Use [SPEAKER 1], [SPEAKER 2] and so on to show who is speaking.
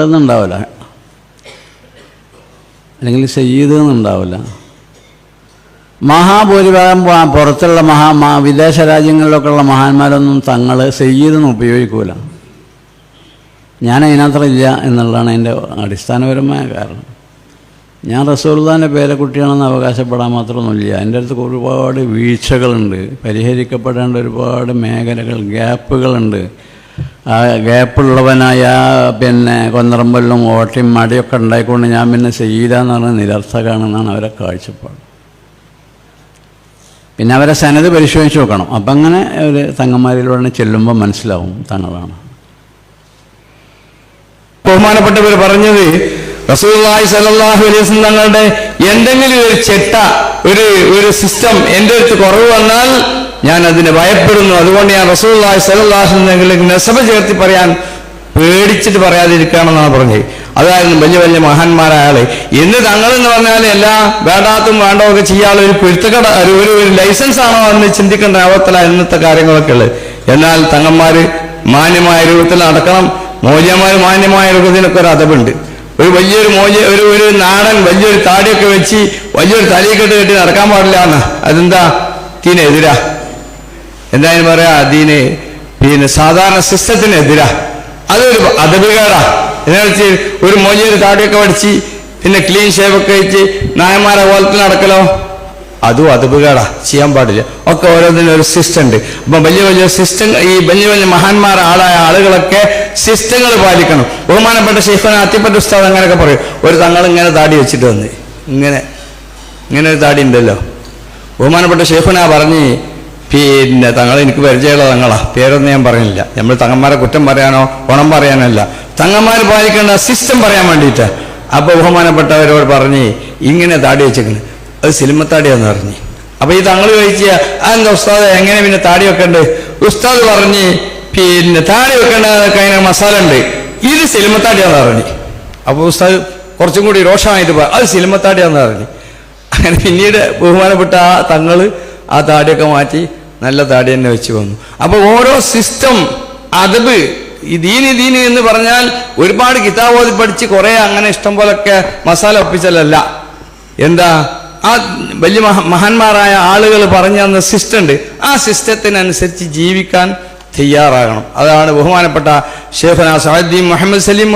[SPEAKER 1] തങ്ങളെന്ന് ഉണ്ടാവില്ല അല്ലെങ്കിൽ സയ്യിദ് എന്നുണ്ടാവില്ല മഹാഭൂരിഭാഗം പുറത്തുള്ള മഹാ വിദേശ രാജ്യങ്ങളിലൊക്കെ ഉള്ള മഹാന്മാരൊന്നും തങ്ങൾ സയ്യിദെന്ന് ഉപയോഗിക്കൂല. ഞാൻ അതിനത്ര ഇല്ല എന്നുള്ളതാണ് എന്റെ അടിസ്ഥാനപരമായ കാരണം. ഞാൻ റസൂൽദാന്റെ പേരക്കുട്ടിയാണെന്ന് അവകാശപ്പെടാൻ മാത്രമൊന്നുമില്ല. എന്റെ അടുത്ത് ഒരുപാട് വീഴ്ചകളുണ്ട്. പരിഹരിക്കപ്പെടേണ്ട ഒരുപാട് മേഖലകൾ ഗ്യാപ്പുകളുണ്ട്. ആ ഗ്യാപ്പുള്ളവനായ പിന്നെ കൊന്നറമ്പല്ലും ഓട്ടയും മടിയൊക്കെ ഉണ്ടായിക്കൊണ്ട് ഞാൻ പിന്നെ ചെയ്യില്ല എന്ന് പറഞ്ഞാൽ നിരർത്ഥകാണെന്നാണ് അവരെ കാഴ്ചപ്പാട്. പിന്നെ അവരെ സനത് പരിശോധിച്ച് നോക്കണം. അപ്പം അങ്ങനെ ഒരു തങ്ങന്മാരിലൂടെ ചെല്ലുമ്പോൾ മനസ്സിലാവും തങ്ങളാണ്.
[SPEAKER 2] ബഹുമാനപ്പെട്ടവർ പറഞ്ഞത് റസൂലുള്ളാഹി സലല്ലാഹു വസല്ലം തങ്ങളുടെ എന്തെങ്കിലും ഒരു ചെട്ട ഒരു ഒരു സിസ്റ്റം എന്റെ അടുത്ത് കുറവ് വന്നാൽ ഞാൻ അതിനെ ഭയപ്പെടുന്നു. അതുകൊണ്ട് ഞാൻ അലൈഹി വസല്ലം നെസബ ചേർത്തി പറയാൻ പേടിച്ചിട്ട് പറയാതിരിക്കുകയാണെന്നാണ് പറഞ്ഞത്. അതായിരുന്നു വലിയ വലിയ മഹാന്മാരായ ഇന്ന് തങ്ങളെന്ന് പറഞ്ഞാൽ എല്ലാ വേണ്ടാത്തും വേണ്ടതൊക്കെ ചെയ്യാനുള്ള ഒരു പിഴുത്തുകട ഒരു ഒരു ലൈസൻസ് ആണോ എന്ന് ചിന്തിക്കേണ്ട അവസ്ഥയിലാണ് ഇന്നത്തെ കാര്യങ്ങളൊക്കെ ഉള്ളത്. എന്നാൽ തങ്ങന്മാര് മാന്യമായ രൂപത്തിൽ നടക്കണം. മോചന്മാർ മാന്യമായ രൂപത്തിനൊക്കെ ഒരു അതവുണ്ട് ഒരു വലിയൊരു മോച ഒരു ഒരു നാടൻ വലിയൊരു താടിയൊക്കെ വെച്ച് വലിയൊരു തലയൊക്കെ കെട്ടി നടക്കാൻ പാടില്ല എന്ന്. അതെന്താ? തീനെതിരാ. എന്തായാലും പറയാ അതിന് പിന്നെ സാധാരണ സിസ്റ്റത്തിനെതിരാ. അതൊരു അതപകേടാ എന്നാ വെച്ച് ഒരു മോചൊരു താടിയൊക്കെ പഠിച്ച് പിന്നെ ക്ലീൻ ഷേവ് ഒക്കെ വെച്ച് നായന്മാരെ പോലത്തിൽ നടക്കലോ? അതും അതപകേടാ ചെയ്യാൻ പാടില്ല. ഒക്കെ ഓരോന്നിനും ഒരു സിസ്റ്റം ഉണ്ട്. അപ്പൊ വലിയ വലിയ സിസ്റ്റം ഈ വലിയ വലിയ മഹാന്മാർ ആളായ ആളുകളൊക്കെ സിസ്റ്റങ്ങൾ പാലിക്കണം. ബഹുമാനപ്പെട്ട ഷെയ്ഖാൻ അത്തിപ്പറ്റ ഉസ്താദ് അങ്ങനെയൊക്കെ പറയും. ഒരു തങ്ങൾ ഇങ്ങനെ താടി വെച്ചിട്ട് വന്ന്. ഇങ്ങനെ ഇങ്ങനെ ഒരു താടി ഉണ്ടല്ലോ. ബഹുമാനപ്പെട്ട ഷെയ്ഫനാ പറഞ്ഞ് പിന്നെ തങ്ങൾ എനിക്ക് പരിചയമുള്ള തങ്ങളാ. പേരൊന്നും ഞാൻ പറയുന്നില്ല. നമ്മൾ തങ്ങന്മാരെ കുറ്റം പറയാനോ ഗുണം പറയാനല്ല തങ്ങന്മാർ പാലിക്കേണ്ട സിസ്റ്റം പറയാൻ വേണ്ടിയിട്ട് അപ്പൊ ബഹുമാനപ്പെട്ടവരോട് പറഞ്ഞ് ഇങ്ങനെ താടി വെച്ചേക്കണ്. അത് സിനിമത്താടിയാന്ന് പറഞ്ഞ്. അപ്പൊ ഈ തങ്ങൾ ചോദിച്ച അതെന്താ ഉസ്താദ് എങ്ങനെ പിന്നെ താടി വെക്കണ്ട്? ഉസ്താദ് പറഞ്ഞ് പിന്നെ താടി വെക്കേണ്ട കഴിഞ്ഞ മസാല ഉണ്ട്. ഇത് സിനിമത്താടിയാന്ന് പറഞ്ഞു. അപ്പൊ ഉസ്താദ് കുറച്ചും കൂടി രോഷമായിട്ട് പറഞ്ഞു അത് സിനിമത്താടിയാന്ന് പറഞ്ഞു. അങ്ങനെ പിന്നീട് ബഹുമാനപ്പെട്ട ആ തങ്ങൾ ആ താടിയൊക്കെ മാറ്റി നല്ല താടി തന്നെ വെച്ച് വന്നു. അപ്പൊ ഓരോ സിസ്റ്റം അതബ് ഈ ദീനി ദീനി എന്ന് പറഞ്ഞാൽ ഒരുപാട് കിതാബോധി പഠിച്ച് കുറെ അങ്ങനെ ഇഷ്ടം പോലൊക്കെ മസാല ഒപ്പിച്ചല്ല എന്താ? ആ വലിയ മഹാന്മാരായ ആളുകൾ പറഞ്ഞു തന്ന സിസ്റ്റം ഉണ്ട്. ആ സിസ്റ്റത്തിനനുസരിച്ച് ജീവിക്കാൻ തയ്യാറാകണം. അതാണ് ബഹുമാനപ്പെട്ട ഷേഖന സഹദ്ദീൻ മുഹമ്മദ് സലീം